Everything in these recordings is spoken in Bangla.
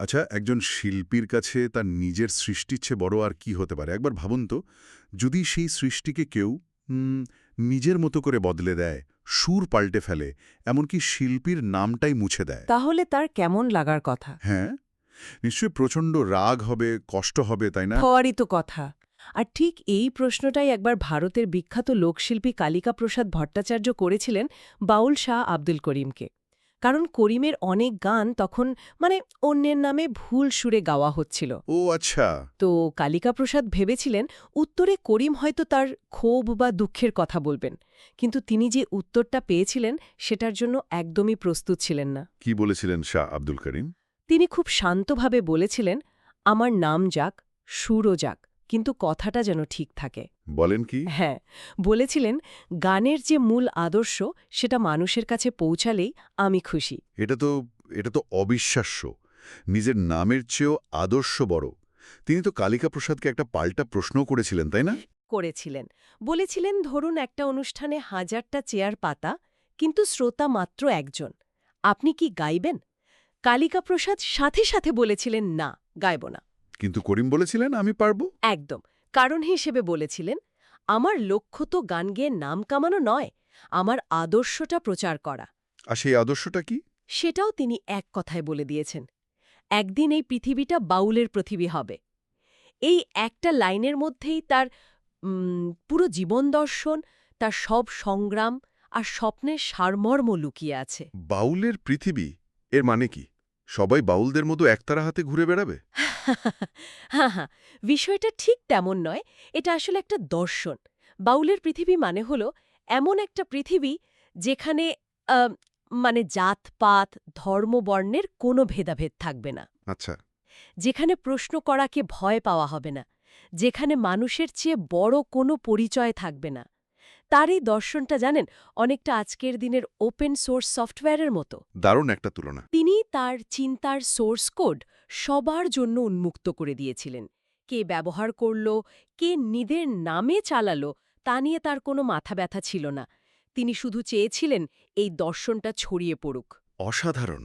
আচ্ছা একজন শিল্পীর কাছে তার নিজের সৃষ্টির চেয়ে বড় আর কি হতে পারে? একবার ভাবুন তো যদি সেই সৃষ্টিকে কেউ নিজের মতো করে বদলে দেয় সুর পাল্টে ফেলে এমনকি শিল্পীর নামটাই মুছে দেয়। তাহলে তার কেমন লাগার কথা? হ্যাঁ নিশ্চয়ই প্রচণ্ড রাগ হবে কষ্ট হবে তাই না? হওয়ারই তো কথা। আর ঠিক এই প্রশ্নটাই একবার ভারতের বিখ্যাত লোকশিল্পী কালিকা প্রসাদ ভট্টাচার্য করেছিলেন বাউল শাহ আব্দুল করিমকে। কারণ করিমের অনেক গান তখন মানে অন্যের নামে ভুল সুরে গাওয়া হচ্ছিল। ও আচ্ছা। তো কালিকা প্রসাদ ভেবেছিলেন উত্তরে করিম হয়তো তার ক্ষোভ বা দুঃখের কথা বলবেন কিন্তু তিনি যে উত্তরটা পেয়েছিলেন সেটার জন্য একদমই প্রস্তুত ছিলেন না। কি বলেছিলেন শাহ আব্দুল করিম? তিনি খুব শান্তভাবে বলেছিলেন আমার নাম যাক সুরও যাক কিন্তু কথাটা যেন ঠিক থাকে। বলেন কি? হ্যাঁ বলেছিলেন গানের যে মূল আদর্শ সেটা মানুষের কাছে পৌঁছালেই আমি খুশি। এটা তো এটা তো অবিশ্বাস্য। নিজের নামের চেয়েও আদর্শ বড়। তিনি তো কালিকা প্রসাদকে একটা পাল্টা প্রশ্ন করেছিলেন তাই না? করেছিলেন। বলেছিলেন ধরুন একটা অনুষ্ঠানে হাজারটা চেয়ার পাতা কিন্তু শ্রোতা মাত্র একজন। আপনি কি গাইবেন? কালিকা প্রসাদ সাথে সাথে বলেছিলেন না গাইব না। কিন্তু করিম বলেছিলেন আমি পারব? একদম। কারণ হিসেবে বলেছিলেন আমার লক্ষ্য তো গান গেয়ে নাম কামানো নয় আমার আদর্শটা প্রচার করা। আর সেই আদর্শটা কি? সেটাও তিনি এক কথায় বলে দিয়েছেন। একদিন এই পৃথিবীটা বাউলের পৃথিবী হবে। এই একটা লাইনের মধ্যেই তার পুরো জীবন দর্শন তার সব সংগ্রাম আর স্বপ্নের সারমর্ম লুকিয়ে আছে। বাউলের পৃথিবী এর মানে কি? সবাই বাউলদের মতো একতারা হাতে ঘুরে বেড়াবে? হ্যাঁ হ্যাঁ বিষয়টা ঠিক তেমন নয়। এটা আসলে একটা দর্শন। বাউলের পৃথিবী মানে হল এমন একটা পৃথিবী যেখানে মানে জাতপাত ধর্মবর্ণের কোনো ভেদাভেদ থাকবে না। আচ্ছা। যেখানে প্রশ্ন করাকে ভয় পাওয়া হবে না। যেখানে মানুষের চেয়ে বড় কোনো পরিচয় থাকবে না। তার এই দর্শনটা জানেন অনেকটা আজকের দিনের ওপেন সোর্স সফটওয়্যারের মতো। দারুণ একটা তুলনা। তিনি তার চিন্তার সোর্স কোড সবার জন্য উন্মুক্ত করে দিয়েছিলেন। কে ব্যবহার করল কে নিদের নামে চালালো তা নিয়ে তার কোনো মাথা ব্যথা ছিল না। তিনি শুধু চেয়েছিলেন এই দর্শনটা ছড়িয়ে পড়ুক। অসাধারণ।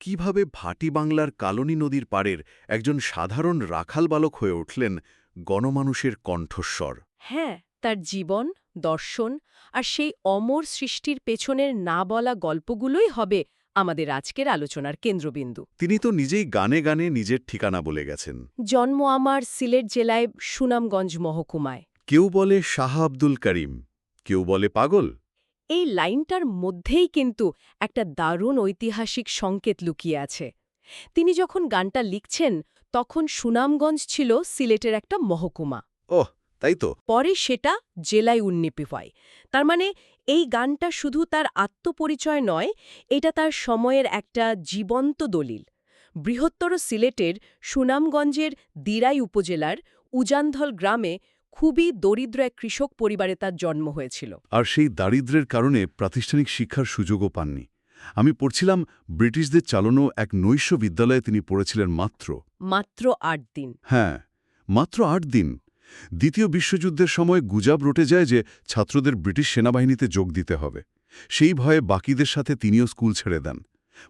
কীভাবে ভাটি বাংলার কালনী নদীর পাড়ের একজন সাধারণ রাখাল বালক হয়ে উঠলেন গণমানুষের কণ্ঠস্বর। হ্যাঁ তার জীবন দর্শন আর সেই অমর সৃষ্টির পেছনের না বলা গল্পগুলোই হবে আমাদের আজকের আলোচনার কেন্দ্রবিন্দু। তিনি তো নিজেই গানে গানে নিজের ঠিকানা বলে গেছেন। জন্ম আমার সিলেট জেলায় সুনামগঞ্জ মহকুমায়। কেউ বলে শাহ আব্দুল করিম কেউ বলে পাগল। এই লাইনটার মধ্যেই কিন্তু একটা দারুণ ঐতিহাসিক সংকেত লুকিয়ে আছে। তিনি যখন গানটা লিখছেন তখন সুনামগঞ্জ ছিল সিলেটের একটা মহকুমা। ওহ তাই তো পরে সেটা জেলায় উন্নীপি হয়। তার মানে এই গানটা শুধু তার আত্মপরিচয় নয় এটা তার সময়ের একটা জীবন্ত দলিল। বৃহত্তর সিলেটের সুনামগঞ্জের দিরাই উপজেলার উজানধল গ্রামে খুবই দরিদ্র এক কৃষক পরিবারে তার জন্ম হয়েছিল। আর সেই দারিদ্র্যের কারণে প্রাতিষ্ঠানিক শিক্ষার সুযোগও পাননি। আমি পড়ছিলাম ব্রিটিশদের চালানো এক নৈশ বিদ্যালয়ে তিনি পড়েছিলেন মাত্র। মাত্র আট দিন। হ্যাঁ মাত্র আট দিন। দ্বিতীয় বিশ্বযুদ্ধের সময় গুজাব রটে যায় যে ছাত্রদের ব্রিটিশ সেনাবাহিনীতে যোগ দিতে হবে। সেই ভয়ে বাকিদের সাথে তিনিও স্কুল ছেড়ে দেন।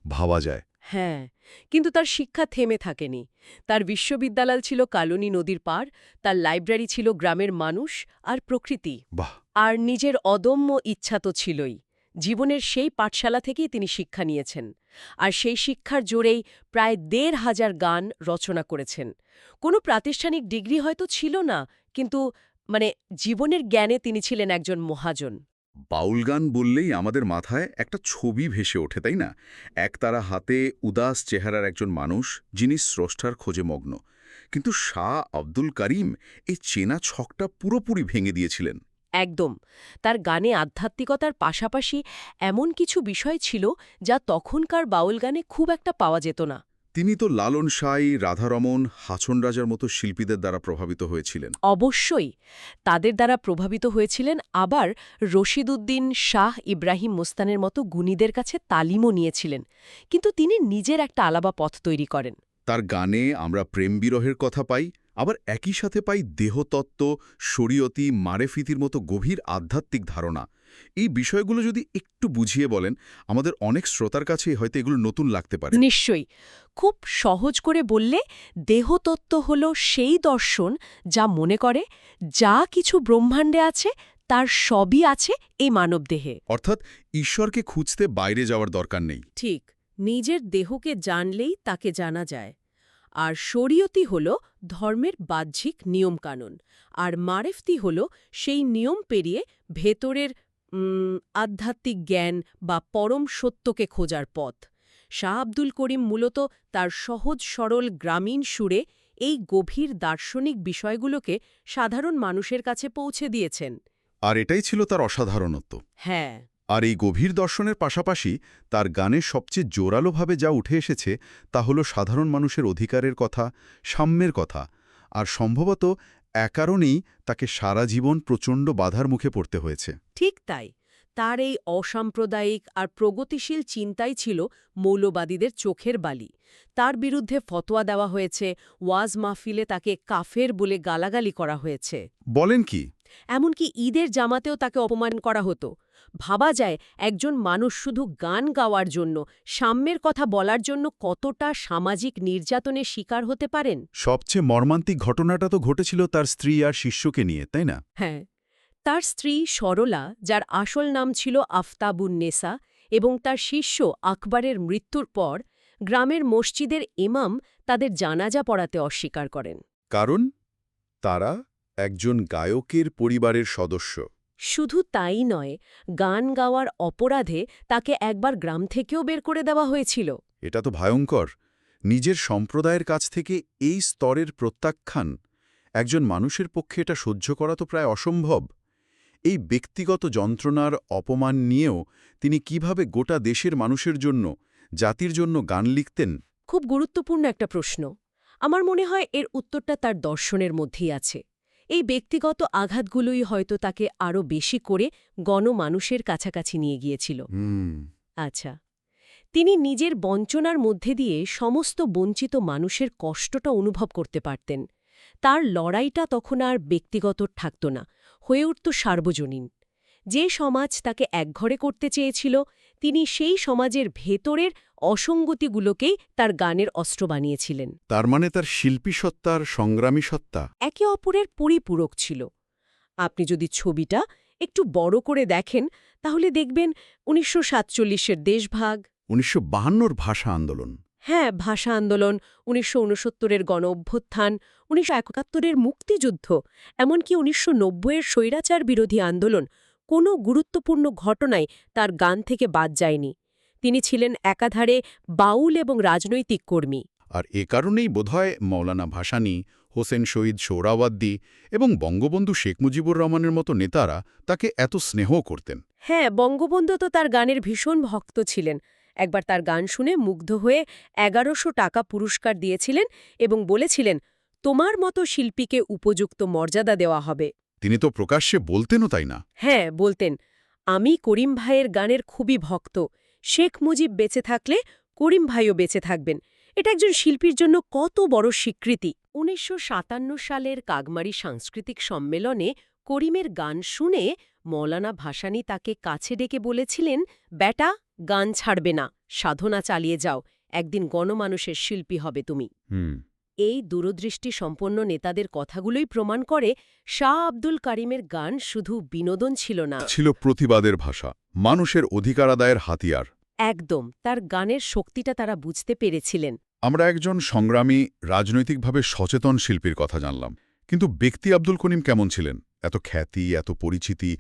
ভাবা যায়। হ্যাঁ কিন্তু তার শিক্ষা থেমে থাকেনি। তার বিশ্ববিদ্যালয় ছিল কালনী নদীর পার তার লাইব্রেরি ছিল গ্রামের মানুষ আর প্রকৃতি। বাহ! আর নিজের অদম্য ইচ্ছা তো ছিলই। জীবনের সেই পাঠশালা থেকেই তিনি শিক্ষা নিয়েছেন। আর সেই শিক্ষার জোরেই প্রায় দেড় হাজার গান রচনা করেছেন। কোনো প্রাতিষ্ঠানিক ডিগ্রি হয়তো ছিল না, কিন্তু মানে জীবনের জ্ঞানে তিনি ছিলেন একজন মহাজন। বাউল গান বললেই আমাদের মাথায় একটা ছবি ভেসে ওঠে, তাই না? একতারা হাতে উদাস চেহারার একজন মানুষ, যিনি স্রষ্টার খোঁজে মগ্ন। কিন্তু শাহ আব্দুল করিম এই চেনা ছকটা পুরোপুরি ভেঙে দিয়েছিলেন। একদম। তার গানে আধ্যাত্মিকতার পাশাপাশি এমন কিছু বিষয় ছিল যা তখনকার বাউল গানে খুব একটা পাওয়া যেত না। তিনি তো লালন সাই রাধারমন হাছন রাজার মতো শিল্পীদের দ্বারা প্রভাবিত হয়েছিলেন। অবশ্যই। তাদের দ্বারা প্রভাবিত হয়েছিলেন আবার রশিদুদ্দিন শাহ ইব্রাহিম মোস্তানের মতো গুণীদের কাছে তালিমও নিয়েছিলেন। কিন্তু তিনি নিজের একটা আলাবা পথ তৈরি করেন। তার গানে আমরা প্রেম বিরহের কথা পাই আবার একই সাথে পাই দেহতত্ত্ব শরীয়তি মারেফিতির মতো গভীর আধ্যাত্মিক ধারণা। এই বিষয়গুলো যদি একটু বুঝিয়ে বলেন আমাদের অনেক শ্রোতার কাছেই হয়তো এগুলো নতুন লাগতে পারে। নিশ্চয়ই। খুব সহজ করে বললে দেহতত্ত্ব হল সেই দর্শন যা মনে করে যা কিছু ব্রহ্মাণ্ডে আছে তার সবই আছে এই মানবদেহে। অর্থাৎ ঈশ্বরকে খুঁজতে বাইরে যাওয়ার দরকার নেই। ঠিক নিজের দেহকে জানলেই তাকে জানা যায়। আর শরীয়তি হল ধর্মের বাহ্যিক নিয়মকানুন আর মারেফতি হল সেই নিয়ম পেরিয়ে ভেতরের আধ্যাত্মিক জ্ঞান বা পরম সত্যকে খোঁজার পথ। শাহ আব্দুল করিম মূলত তার সহজ সরল গ্রামীণ সুরে এই গভীর দার্শনিক বিষয়গুলোকে সাধারণ মানুষের কাছে পৌঁছে দিয়েছেন। আর এটাই ছিল তার অসাধারণত্ব। হ্যাঁ। আর এই গভীর দর্শনের পাশাপাশি তার গানে সবচেয়ে জোরালোভাবে যা উঠে এসেছে তা হল সাধারণ মানুষের অধিকারের কথা সাম্যের কথা। আর সম্ভবত এ কারণেই তাকে সারা জীবন প্রচণ্ড বাধার মুখে পড়তে হয়েছে। ঠিক তাই। তার এই অসাম্প্রদায়িক আর প্রগতিশীল চিন্তাই ছিল মৌলবাদীদের চোখের বালি। তার বিরুদ্ধে ফতোয়া দেওয়া হয়েছে ওয়াজ মাহফিলে তাকে কাফের বলে গালাগালি করা হয়েছে। বলেন কি? এমনকি ঈদের জামাতেও তাকে অপমান করা হতো। ভাবা যায় একজন মানুষ শুধু গান গাওয়ার জন্য সাম্যের কথা বলার জন্য কতটা সামাজিক নির্যাতনের শিকার হতে পারেন? সবচেয়ে মর্মান্তিক ঘটনাটা তো ঘটেছিল তার স্ত্রী আর শিষ্যকে নিয়ে তাই না? হ্যাঁ তার স্ত্রী সরলা যার আসল নাম ছিল আফতাবুন নেসা এবং তার শিষ্য আকবরের মৃত্যুর পর গ্রামের মসজিদের ইমাম তাদের জানাজা পড়াতে অস্বীকার করেন। কারণ? তারা একজন গায়কের পরিবারের সদস্য। শুধু তাই নয় গান গাওয়ার অপরাধে তাকে একবার গ্রাম থেকেও বের করে দেওয়া হয়েছিল। এটা তো ভয়ঙ্কর। নিজের সম্প্রদায়ের কাছ থেকে এই স্তরের প্রত্যাখ্যান একজন মানুষের পক্ষে এটা সহ্য করা তো প্রায় অসম্ভব। এই ব্যক্তিগত যন্ত্রণার অপমান নিয়েও তিনি কীভাবে গোটা দেশের মানুষের জন্য জাতির জন্য গান লিখতেন? খুব গুরুত্বপূর্ণ একটা প্রশ্ন। আমার মনে হয় এর উত্তরটা তার দর্শনের মধ্যেই আছে। এই ব্যক্তিগত আঘাতগুলোই হয়তো তাকে আরও বেশি করে গণমানুষের কাছাকাছি নিয়ে গিয়েছিল। আচ্ছা তিনি নিজের বঞ্চনার মধ্যে দিয়ে সমস্ত বঞ্চিত মানুষের কষ্টটা অনুভব করতে পারতেন। তার লড়াইটা তখন আর ব্যক্তিগত থাকত না হয়ে উঠত সার্বজনীন। যে সমাজ তাকে একঘরে করতে চেয়েছিল তিনি সেই সমাজের ভেতরের অসঙ্গতিগুলোকেই তার গানের অস্ত্র বানিয়েছিলেন। তার মানে তার শিল্পী সত্তার সংগ্রামী সত্তা? একে অপরের পরিপূরক ছিল। আপনি যদি ছবিটা একটু বড় করে দেখেন তাহলে দেখবেন উনিশশো সাতচল্লিশের দেশভাগ। উনিশশো বাহান্নর ভাষা আন্দোলন। হ্যাঁ ভাষা আন্দোলন উনিশশো উনসত্তরের গণ অভ্যুত্থান উনিশশো একাত্তরের মুক্তিযুদ্ধ এমনকি উনিশশো নব্বইয়ের স্বৈরাচার বিরোধী আন্দোলন কোনো গুরুত্বপূর্ণ ঘটনায় তার গান থেকে বাদ যায়নি। তিনি ছিলেন একাধারে বাউল এবং রাজনৈতিক কর্মী। আর এ কারণেই বোধহয় মৌলানা ভাসানী হোসেন শহীদ সোহরাওয়াদ্দি এবং বঙ্গবন্ধু শেখ মুজিবুর রহমানের মতো নেতারা তাকে এত স্নেহ করতেন। হ্যাঁ বঙ্গবন্ধু তো তার গানের ভীষণ ভক্ত ছিলেন। একবার তার গান শুনে মুগ্ধ হয়ে এগারোশো টাকা পুরস্কার দিয়েছিলেন এবং বলেছিলেন তোমার মতো শিল্পীকে উপযুক্ত মর্যাদা দেওয়া হবে। তিনি তো প্রকাশ্যে বলতেনও তাই না? হ্যাঁ বলতেন। আমি করিম ভাইয়ের গানের খুবই ভক্ত। শেখ মুজিব বেঁচে থাকলে করিম ভাইও বেঁচে থাকবেন। এটা একজন শিল্পীর জন্য কত বড় স্বীকৃতি। উনিশশো সাতান্ন সালের কাগমারি সাংস্কৃতিক সম্মেলনে করিমের গান শুনে মৌলানা ভাসানী তাকে কাছে ডেকে বলেছিলেন ব্যাটা গান ছাড়বে না। সাধনা চালিয়ে যাও। একদিন গণমানুষের শিল্পী হবে তুমি। হুম। এই দূরদৃষ্টি সম্পন্ন নেতাদের কথাগুলোই প্রমাণ করে শাহ আব্দুল কারিমের গান শুধু বিনোদন ছিল না। ছিল প্রতিবাদের ভাষা মানুষের অধিকার আদায়ের হাতিয়ার। একদম তার গানের শক্তিটা তারা বুঝতে পেরেছিলেন। আমরা একজন সংগ্রামী রাজনৈতিকভাবে সচেতন শিল্পীর কথা জানলাম। কিন্তু ব্যক্তি আব্দুল করিম কেমন ছিলেন? এত খ্যাতি এত পরিচিতি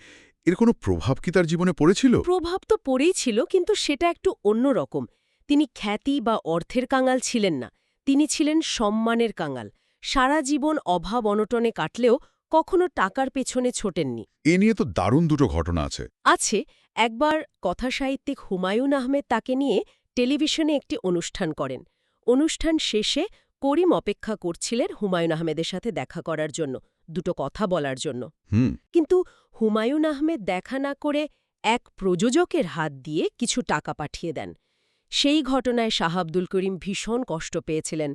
এর কোনো প্রভাব কি তার জীবনে পড়েছিল? প্রভাব তো পড়েই ছিল কিন্তু সেটা একটু অন্যরকম। তিনি খ্যাতি বা অর্থের কাঙাল ছিলেন না। তিনি ছিলেন সম্মানের কাঙাল। সারা জীবন অভাব অনটনে কাটলেও কখনো টাকার পেছনে ছোটেননি। এ নিয়ে তো দারুণ দুটো ঘটনা আছে। আছে একবার কথাসাহিত্যিক হুমায়ুন আহমেদ তাকে নিয়ে টেলিভিশনে একটি অনুষ্ঠান করেন। অনুষ্ঠান শেষে করিম অপেক্ষা করছিলেন হুমায়ুন আহমেদের সাথে দেখা করার জন্য দুটো কথা বলার জন্য। কিন্তু হুমায়ুন আহমেদ দেখা না করে এক প্রযোজকের হাত দিয়ে কিছু টাকা পাঠিয়ে দেন। সেই ঘটনায় শাহ আব্দুল করিম ভীষণ কষ্ট পেয়েছিলেন।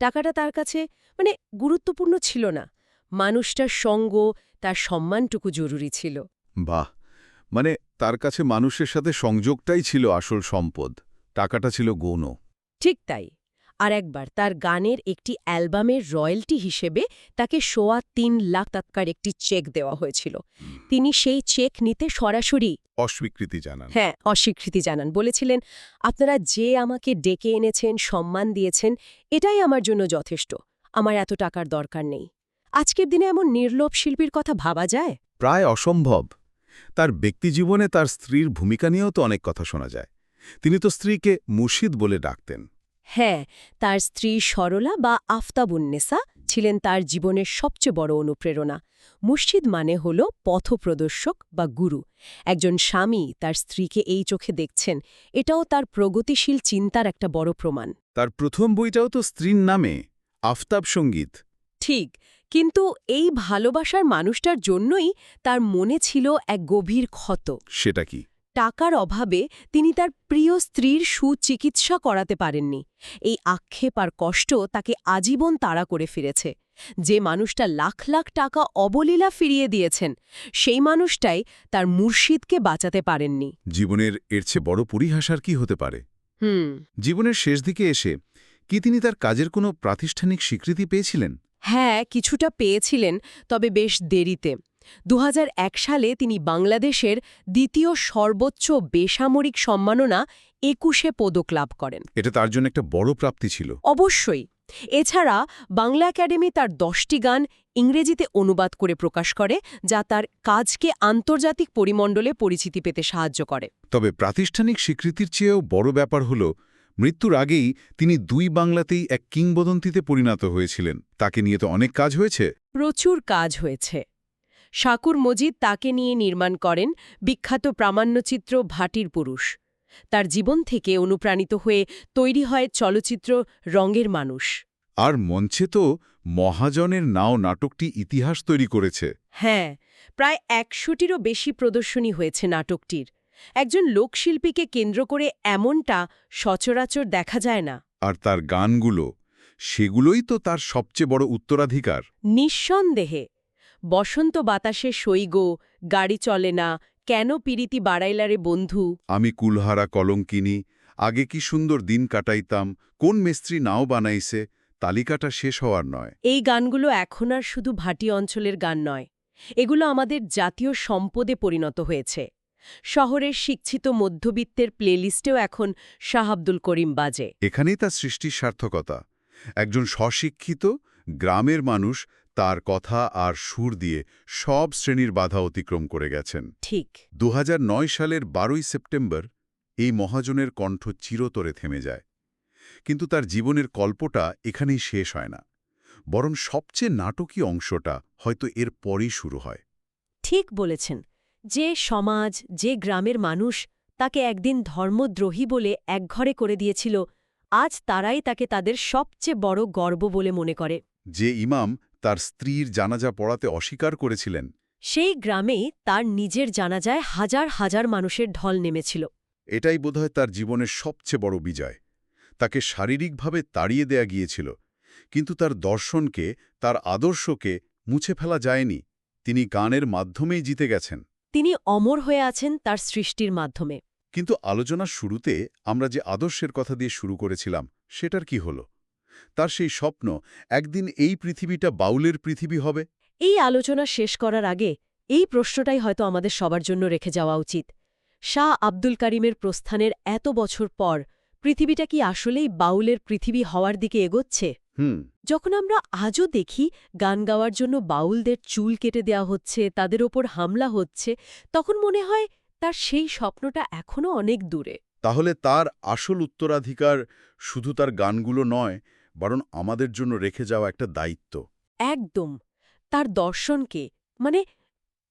টাকাটা তার কাছে মানে গুরুত্বপূর্ণ ছিল না। মানুষটার সঙ্গ তার সম্মানটুকু জরুরি ছিল। বাহ! মানে তার কাছে মানুষের সাথে সংযোগটাই ছিল আসল সম্পদ। টাকাটা ছিল গৌণ। ঠিক তাই। আর একবার তার গানের একটি অ্যালবামের রয়্যালটি হিসেবে তাকে সোয়া তিন লাখ টাকার একটি চেক দেওয়া হয়েছিল। তিনি সেই চেক নিতে সরাসরি অস্বীকৃতি জানান। হ্যাঁ অস্বীকৃতি জানান। বলেছিলেন আপনারা যে আমাকে ডেকে এনেছেন সম্মান দিয়েছেন এটাই আমার জন্য যথেষ্ট। আমার এত টাকার দরকার নেই। আজকের দিনে এমন নির্লোভ শিল্পীর কথা ভাবা যায়? প্রায় অসম্ভব। তার ব্যক্তিজীবনে তার স্ত্রীর ভূমিকা নিয়েও তো অনেক কথা শোনা যায়। তিনি তো স্ত্রীকে মুর্শিদ বলে ডাকতেন। হ্যাঁ তার স্ত্রী সরলা বা আফতাবুন্নেসা ছিলেন তার জীবনের সবচেয়ে বড় অনুপ্রেরণা। মুর্শিদ মানে হল পথপ্রদর্শক বা গুরু। একজন স্বামী তার স্ত্রীকে এই চোখে দেখছেন এটাও তার প্রগতিশীল চিন্তার একটা বড় প্রমাণ। তার প্রথম বইটাও তো স্ত্রীর নামে আফতাব সংগীত। ঠিক কিন্তু এই ভালোবাসার মানুষটার জন্যই তার মনে ছিল এক গভীর ক্ষত। সেটা কি? টাকার অভাবে তিনি তার প্রিয় স্ত্রীর সুচিকিৎসা করাতে পারেননি। এই আক্ষেপ আর কষ্ট তাকে আজীবন তাড়া করে ফিরেছে। যে মানুষটা লাখ লাখ টাকা অবলীলা ফিরিয়ে দিয়েছেন সেই মানুষটাই তার মুর্শিদকে বাঁচাতে পারেননি। জীবনের এর চেয়ে বড় পরিহাসার কি হতে পারে? হুম। জীবনের শেষ দিকে এসে কি তিনি তার কাজের কোনো প্রাতিষ্ঠানিক স্বীকৃতি পেয়েছিলেন? হ্যাঁ কিছুটা পেয়েছিলেন তবে বেশ দেরিতে। দু হাজার এক সালে তিনি বাংলাদেশের দ্বিতীয় সর্বোচ্চ বেসামরিক সম্মাননা একুশে পদক লাভ করেন। এটা তার জন্য একটা বড় প্রাপ্তি ছিল। অবশ্যই। এছাড়া বাংলা একাডেমি তার দশটি গান ইংরেজিতে অনুবাদ করে প্রকাশ করে যা তার কাজকে আন্তর্জাতিক পরিমণ্ডলে পরিচিতি পেতে সাহায্য করে। তবে প্রাতিষ্ঠানিক স্বীকৃতির চেয়েও বড় ব্যাপার হল মৃত্যুর আগেই তিনি দুই বাংলাতেই এক কিংবদন্তিতে পরিণত হয়েছিলেন। তাকে নিয়ে তো অনেক কাজ হয়েছে। প্রচুর কাজ হয়েছে। শাকুর মজিদ তাকে নিয়ে নির্মাণ করেন বিখ্যাত প্রামাণ্যচিত্র ভাটির পুরুষ। তার জীবন থেকে অনুপ্রাণিত হয়ে তৈরি হয় চলচ্চিত্র রঙের মানুষ। আর মঞ্চে তো মহাজনের নাও নাটকটি ইতিহাস তৈরি করেছে। হ্যাঁ প্রায় একশোটিরও বেশি প্রদর্শনী হয়েছে নাটকটির। একজন লোকশিল্পীকে কেন্দ্র করে এমনটা সচরাচর দেখা যায় না। আর তার গানগুলো সেগুলোই তো তার সবচেয়ে বড় উত্তরাধিকার। নিঃসন্দেহে বসন্ত বাতাসে সৈগ গাড়ি চলে না কেন পিরিতি বাড়াইলারে বন্ধু? আমি কুলহারা কলঙ্কিনী আগে কি সুন্দর দিন কাটাইতাম কোন মিস্ত্রি নাও বানাইছে তালিকাটা শেষ হওয়ার নয়। এই গানগুলো এখন আর শুধু ভাটি অঞ্চলের গান নয় এগুলো আমাদের জাতীয় সম্পদে পরিণত হয়েছে। শহরের শিক্ষিত মধ্যবিত্তের প্লেলিস্টেও এখন শাহ আব্দুল করিম বাজে। এখানেই তার সৃষ্টির সার্থকতা। একজন স্বশিক্ষিত গ্রামের মানুষ তার কথা আর সুর দিয়ে সব শ্রেণির বাধা অতিক্রম করে গেছেন। ঠিক। দু হাজার নয় সালের বারোই সেপ্টেম্বর এই মহাজনের কণ্ঠ চিরতরে থেমে যায়। কিন্তু তার জীবনের কল্পটা এখানেই শেষ হয় না। বরং সবচেয়ে নাটকীয় অংশটা হয়তো এর পরেই শুরু হয়। ঠিক বলেছেন। যে সমাজ যে গ্রামের মানুষ তাকে একদিন ধর্মদ্রোহী বলে একঘরে করে দিয়েছিল আজ তারাই তাকে তাদের সবচেয়ে বড় গর্ব বলে মনে করে। যে ইমাম তার স্ত্রীর জানাজা পড়াতে অস্বীকার করেছিলেন। সেই গ্রামেই তার নিজের জানাজায় হাজার হাজার মানুষের ঢল নেমেছিল। এটাই বোধহয় তার জীবনের সবচেয়ে বড় বিজয়। তাকে শারীরিকভাবে তাড়িয়ে দেয়া গিয়েছিল কিন্তু তার দর্শনকে তার আদর্শকে মুছে ফেলা যায়নি। তিনি গানের মাধ্যমেই জিতে গেছেন। তিনি অমর হয়ে আছেন তার সৃষ্টির মাধ্যমে। কিন্তু আলোচনার শুরুতে আমরা যে আদর্শের কথা দিয়ে শুরু করেছিলাম সেটার কি হল? তার সেই স্বপ্ন একদিন এই পৃথিবীটা বাউলের পৃথিবী হবে? এই আলোচনা শেষ করার আগে এই প্রশ্নটাই হয়তো আমাদের সবার জন্য রেখে যাওয়া উচিত। শাহ আব্দুল করিমের প্রস্থানের এত বছর পর পৃথিবীটা কি আসলেই বাউলের পৃথিবী হওয়ার দিকে এগোচ্ছে? হুম। যখন আমরা আজও দেখি গান গাওয়ার জন্য বাউলদের চুল কেটে দেওয়া হচ্ছে তাদের ওপর হামলা হচ্ছে তখন মনে হয় তার সেই স্বপ্নটা এখনও অনেক দূরে। তাহলে তার আসল উত্তরাধিকার শুধু তার গানগুলো নয় বরং আমাদের জন্য রেখে যাওয়া একটা দায়িত্ব। একদম। তার দর্শনকে মানে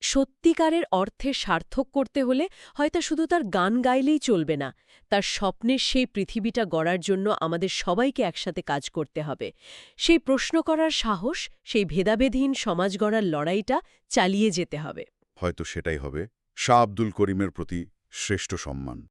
সত্যিকারের অর্থে সার্থক করতে হলে হয়তো শুধু তার গান গাইলেই চলবে না তার স্বপ্নের সেই পৃথিবীটা গড়ার জন্য আমাদের সবাইকে একসাথে কাজ করতে হবে। সেই প্রশ্ন করার সাহস সেই ভেদাভেদহীন সমাজ গড়ার লড়াইটা চালিয়ে যেতে হবে। হয়তো সেটাই হবে শাহ আব্দুল করিমের প্রতি শ্রেষ্ঠ সম্মান।